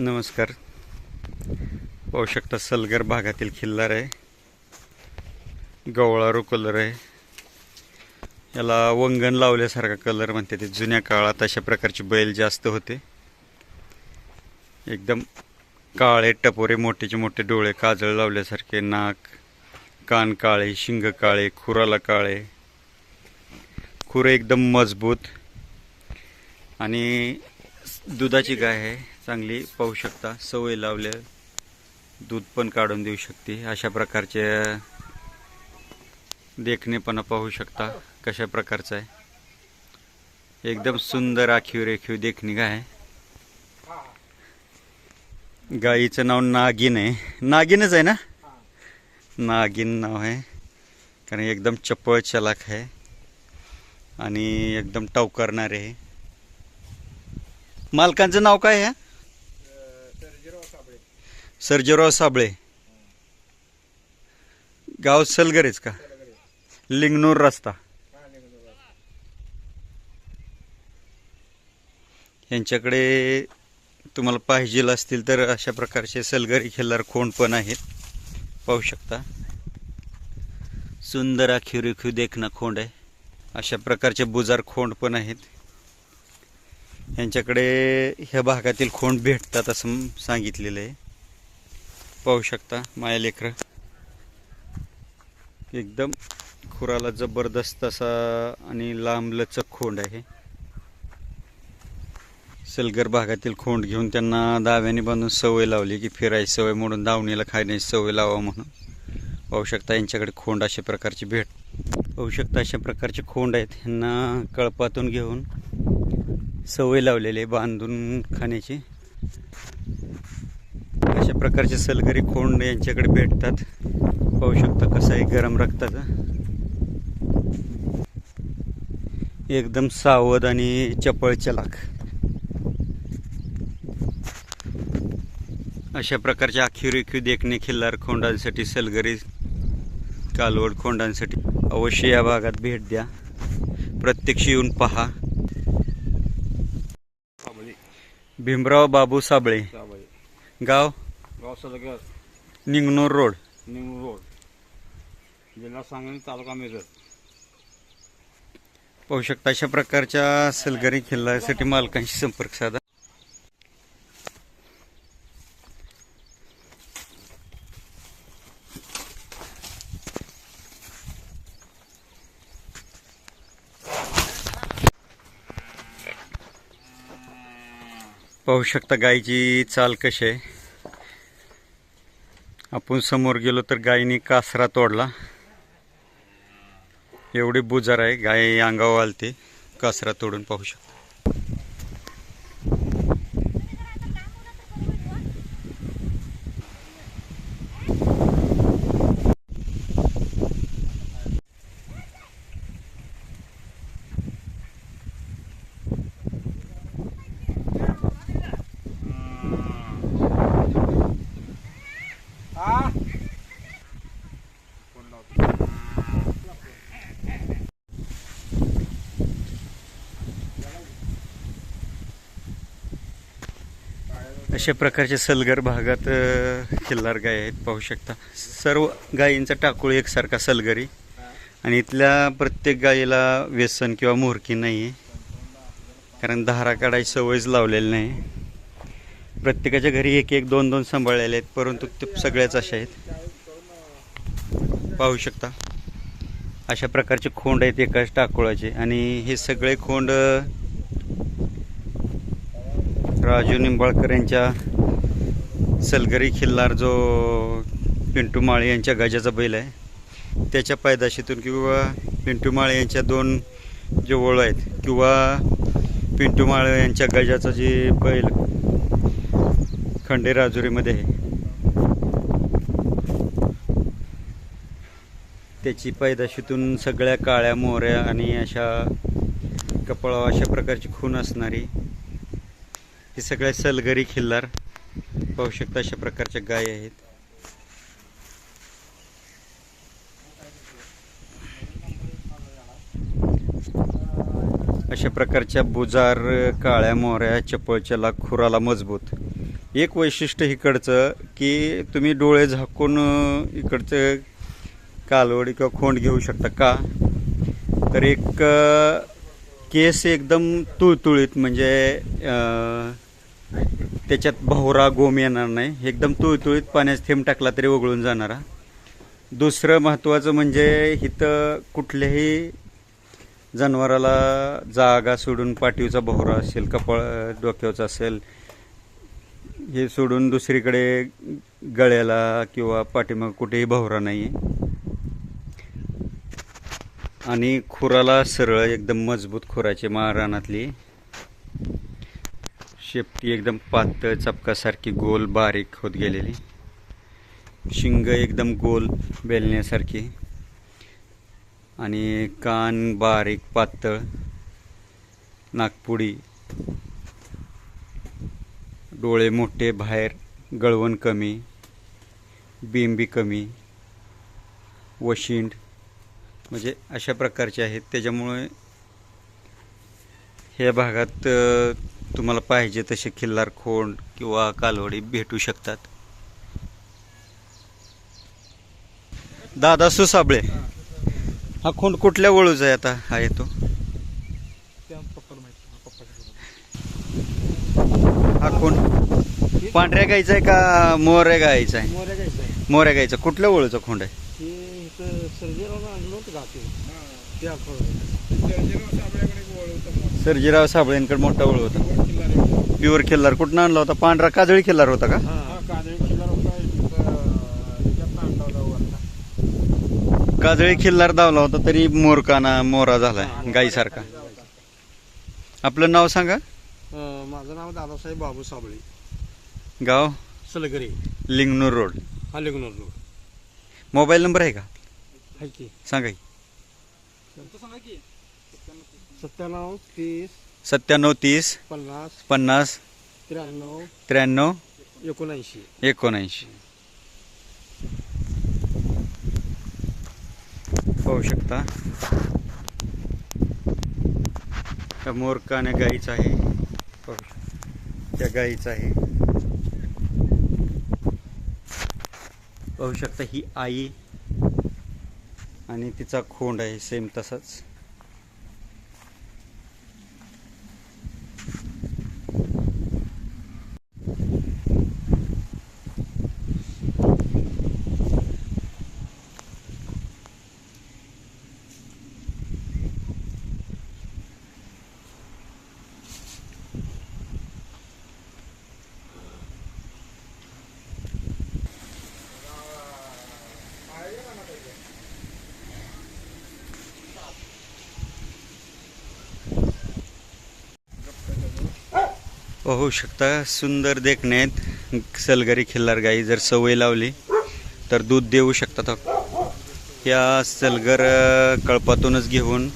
नमस्कार. पाहू शकता सलगर भागातील खिल्लार आहे. गवळारू कलर आहे. याला वंगण लावल्यासारखा कलर म्हणते ते. जुन्या काळात अशा प्रकारचे बैल जास्त होते. एकदम काळे टपोरे मोठेचे मोठे डोळे काजळ लावल्यासारखे नाक कान काळे शिंग काळे खुराला काळे. खुरं एकदम मजबूत आणि दुधाची गाय आहे. चांगली पाहू शकता. सवय लावल्या दूध पण काढून देऊ शकते. अशा प्रकारचे देखणेपणा पाहू शकता. कशा प्रकारचं आहे? एकदम सुंदर आखीव रेखीव देखणी गाय. आहे गाईचं नाव नागिन. आहे नागिनच आहे ना? नागिन नाव आहे. कारण एकदम चपळ चलाक आहे. आणि एकदम टवकारणारे आहे. मालकांचं नाव काय आहे? सर्जेराव साबळे. गाव सलगरेच का? लिंगनूर रस्ता. यांच्याकडे तुम्हाला पाहिजे असतील तर अशा प्रकारचे सलगरी खिल्लार खोंड पण आहेत. पाहू शकता. सुंदर आखीव रेखीव खोंड आहे. अशा प्रकारचे बुजार खोंड पण आहेत. यांच्याकडे ह्या भागातील खोंड भेटतात असं सांगितलेलं आहे. पाहू शकता माया लेकरं. एकदम खुराला जबरदस्त असा आणि लांब लचक खोंड आहे. सलगर भागातील खोंड घेऊन त्यांना दाव्याने बांधून सवय लावली की फिरायची सवय म्हणून दावणीला खाण्याची सवय लावा म्हणून. पाहू शकता यांच्याकडे खोंड अशा प्रकारची भेट. पाहू शकता अशा प्रकारचे खोंड आहेत. ह्यांना कळपातून घेऊन सवय लावलेली आहे बांधून खाण्याची. प्रकारचे सलगरी खोंड यांच्याकडे भेटतात. पाहू शकता कसं आहे गरम रक्ताचा. एकदम सावध आणि चपळ चलाक अशा प्रकारच्या आखीव रेखीव देखणे खिल्लार खोंडांसाठी सलगरी कालवड खोंडांसाठी अवश्य या भागात भेट द्या. प्रत्यक्ष येऊन पहा. भीमराव बाबू साबळे. गाव? गाव सलगर निंगनूर रोड. रोड. जिल्हा सांगली तालुका मिरज पाहू शकता अशा प्रकारच्या सलगरी खिल्लासाठी मालकांशी संपर्क साधा. पाहू शकता गायची चाल कशी आहे? आपण समोर गेलो तर गायीने कासरा तोडला. एवढी बुजार आहे गाय अंगावर आलते कासरा तोडून पाहू शकतो. अशा प्रकारचे सलगर भागात खिल्लार गाय आहेत पाहू शकता. सर्व गायींचा टाकूळ एकसारखा सलगरी. आणि इथल्या प्रत्येक गायीला व्यसन किंवा मोहरकी नाही आहे कारण धारा काढायची सवयच लावलेली नाही. प्रत्येकाच्या घरी एक एक दोन दोन सांभाळलेले आहेत परंतु ते सगळ्याच अशा आहेत. पाहू शकता. अशा प्रकारचे खोंड आहेत एकाच टाकुळाचे. आणि हे सगळे खोंड राजू निंबाळकर यांच्या सलगरी खिल्लार जो पिंटू माळे यांच्या गजाचा बैल आहे त्याच्या पैदाशीतून किंवा पिंटू माळे यांच्या दोन जे ओळ आहेत किंवा पिंटू माळे यांच्या गजाचा जे बैल खंडेराजुरीमध्ये आहे त्याची पैदाशीतून सगळ्या काळ्या मोहऱ्या आणि अशा कपाळा अशा प्रकारची खून असणारी हे सगळ्या सलगरी खिल्लार. पाहू शकता अशा प्रकारच्या गाय आहेत. अशा प्रकारच्या बुजार काळ्या मोहऱ्या चपळच्याला खुराला मजबूत. एक वैशिष्ट्य इकडचं की तुम्ही डोळे झाकून इकडचं कालवडी किंवा खोंड घेऊ शकता का? तर एक केस एकदम तुळतुळीत म्हणजे त्याच्यात भवरा गोम येणार नाही. एकदम तुळतुळीत पाण्यात थेंब टाकला तरी वगळून जाणारा. दुसरं महत्त्वाचं म्हणजे इथं कुठल्याही जनावराला जागा सोडून पाठीवचा भोवरा असेल कपाळ डोक्याचा असेल हे सोडून दुसरीकडे गळ्याला किंवा पाठीमाग कुठेही भोवरा नाही आणि खुराला सरळ एकदम मजबूत खुराची महाराणातली शेपटी एकदम पातळ चपकासारखी गोल बारीक होत गेलेली. शिंग एकदम गोल बेलण्यासारखी. आणि कान बारीक पातळ नागपुडी डोळे मोठे बाहेर गळवण कमी बिंबी कमी वशिंड. म्हणजे अशा प्रकारचे आहेत. त्याच्यामुळे ह्या भागात तुम्हाला पाहिजे तसे खिल्लार खोंड किंवा कालवडी भेटू शकतात. दादा सुसाबळे हा खोंड कुठल्या वळूचा आहे आता? हा येतो. हा खोंड पांढऱ्या गाईचा आहे का मोऱ्या गाईचा आहे? मोऱ्या गाईचा कुठल्या वळूचा खोंड आहे? ते? सर्जीराव साबळेंकडे मोठा वळू होता. प्युअर खिल्लार कुठं आणला होता? पांढरा काजळी खिल्लार होता का? काजळी खिल्लार धावला होता तरी मोरकाना मोरा झालाय गाईसारखा. आपलं नाव सांगा. माझं नाव दादासाहेब बाबू साबळे. गाव? सलगरे. लिंगनूर रोड. हा लेगनर रोड. मोबाईल नंबर आहे का? सांगा की. सत्त्याण्णव तीस सत्त्याण्णव तीस पन्नास पन्नास त्र्याण्णव त्र्याण्णव एकोणऐंशी. एकोणऐंशी. पाहू शकता. त्या मोरकाने गाईचं आहे. पाहू शकता. त्या गाईचं आहे. पाहू शकता ही आई आणि तिचा खोंड आहे सेम तसाच. पाहू शकता सुंदर देखण्यात सलगरी खिल्लार गाई जर सवय लावली तर दूध देऊ शकतात या सलगर कळपातूनच घेऊन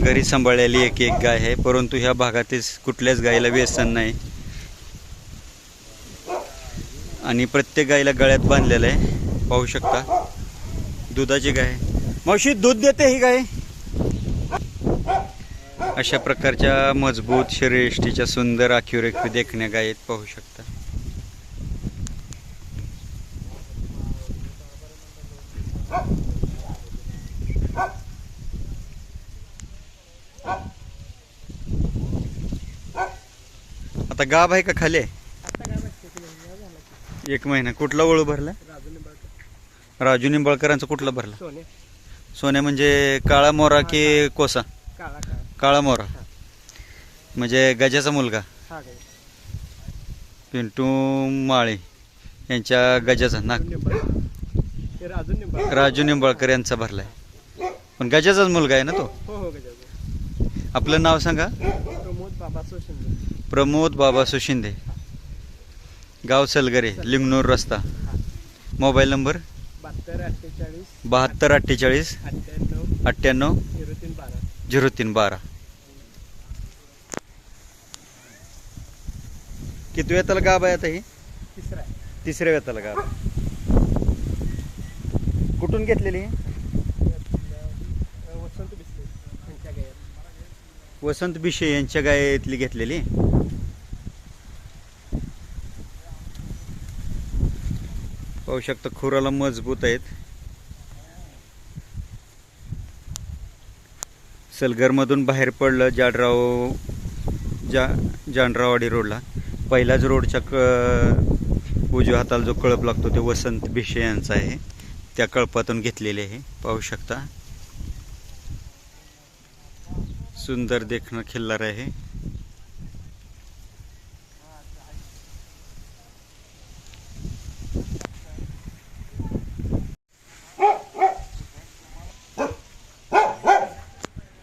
घरी सांभाळलेली एक एक गाय आहे. परंतु ह्या भागातील कुठल्याच गायीला व्यसन नाही. आणि प्रत्येक गायीला गळ्यात बांधलेलं आहे. पाहू शकता. दुधाची गाय. मावशी दूध देते ही गाय? अशा प्रकारच्या मजबूत शरीरयष्टीच्या सुंदर आखीवर देखण्या गायत पाहू शकता. आता गाभ आहे का खाली? एक महिना. कुठला वळू भरला? राजू निंबाळकरांचा कुठला भरला? सोने. सोन्या म्हणजे काळा मोरा की कोसा? काळा मोरा म्हणजे गजाचा मुलगा. हा काय पिंटू माळे यांच्या गजाचा नाग राजू निंबाळकर यांचा भरलाय. पण गजाचाच मुलगा आहे ना तो? हो हो आपलं नाव सांगा. प्रमोद शिंदे प्रमोद बाबा सुशिंदे. गाव सलगरे. लिंगनूर रस्ता. Mobile number? बहात्तर अठ्ठेचाळीस. बहात्तर अठ्ठेचाळीस. अठ्ठ्याण्णव. अठ्ठ्याण्णव. झिरो तीन बारा किती वेताला गाब आहे आता ही तिसरा तिसऱ्या वेताला गाब. कुठून घेतलेली वसंत वसंत बिशे यांच्या गायतली घेतलेली पाहू शकता खुराला मजबूत आहेत सलगरमधून बाहेर पडलं जाडराव जा जानरावाडी रोडला. पहिलाच रोडच्या क उजव्या हाताला जो कळप लागतो ते वसंत भिशे यांचा आहे. त्या कळपातून घेतलेले आहे. पाहू शकता. सुंदर देखणं खिल्लार आहे.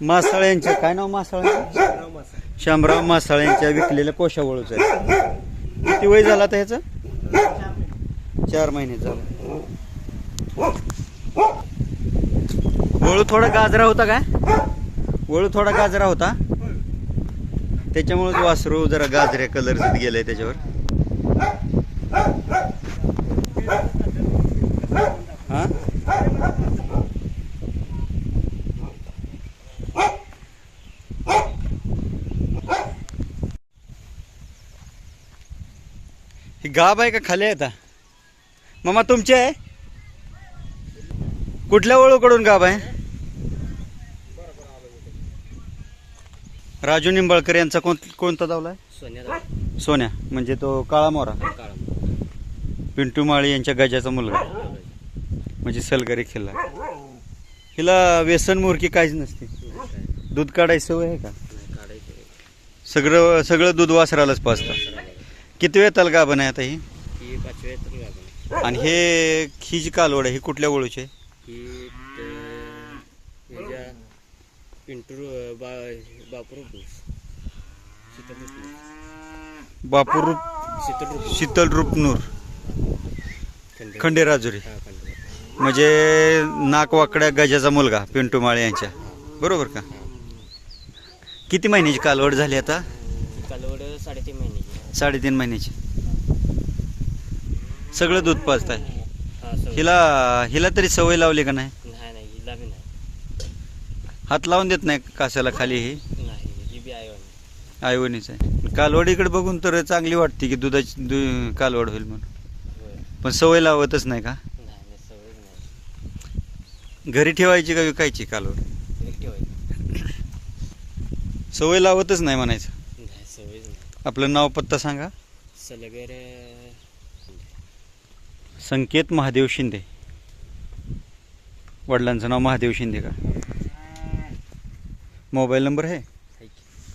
मासाळ काय नाव मासाळ शामराव मासाळ यांच्या विकलेल्या कोशावळूच आहे. किती वय झाला आता ह्याचं? चार महिने झालं. वळू थोडा गाजरा होता काय? वळू थोडा गाजरा होता. त्याच्यामुळे वासरू जरा गाजऱ्या कलर गेलाय त्याच्यावर. गाब आहे का खाली आहे आता? मामा तुमचे आहे? कुठल्या ओळूकडून गाब आहे? राजू निंबाळकर यांचा कोण कोणता दावला आहे? सोन्याला सोन्या म्हणजे तो काळा मोरा. काळा पिंटू माळी यांच्या गजाचा मुलगा. म्हणजे सलगरी खिल्ला. हिला व्यसन मुरकी काहीच नसते. दूध काढायची सवय आहे का? सगळं सगळं दूध वासरालाच पाजतं किती वेळ ताल गाभण आहे आता ही? ही पाचव्या तर लागून आणि हे ही जी कालवड आहे ही कुठल्या वळूची आहे? ही त- ह्याच्या पिंटूर बा बापूर शीतल बापूर शीतल शीतल रूपनूर खंडे खंडेराजुरी हा खंडे म्हणजे नाकवाकड्या गजाचा मुलगा पिंटू माळे यांच्या. बरोबर का? किती महिन्याची कालवड झाली आता? कालवड साडेतीन महिन्याची साडेतीन महिन्याची. सगळं दूध पाजत आहे हा हिला हिला तरी सवय लावली का नाही? नाही नाही हिला बी नाही. हात लावून देत नाही कासाला खाली ही? नाही ही बी आहे वाणी. आहे. कालवडीकडे बघून तर चांगली वाटते की दुधाची दु कालवड होईल म्हणून. होय. पण सवय लावतच नाही का? नाही नाही सवय नाही. घरी ठेवायची का विकायची कालवड? सवय लावतच नाही म्हणायचं. आपलं नाव पत्ता सांगा. सलगर. संकेत महादेव शिंदे. वडिलांचं नाव महादेव शिंदे का? मोबाईल नंबर आहे?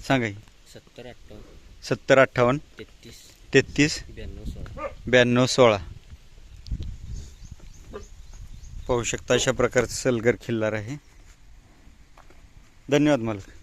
सांगा की. सत्तर अठ्ठावन्न. सत्तर अठ्ठावन्न. तेहतीस. तेहतीस. ब्याण्णव सोळा. ब्याण्णव सोळा. पाहू शकता अशा प्रकारचं सलगर खिल्लार आहे. धन्यवाद मालक.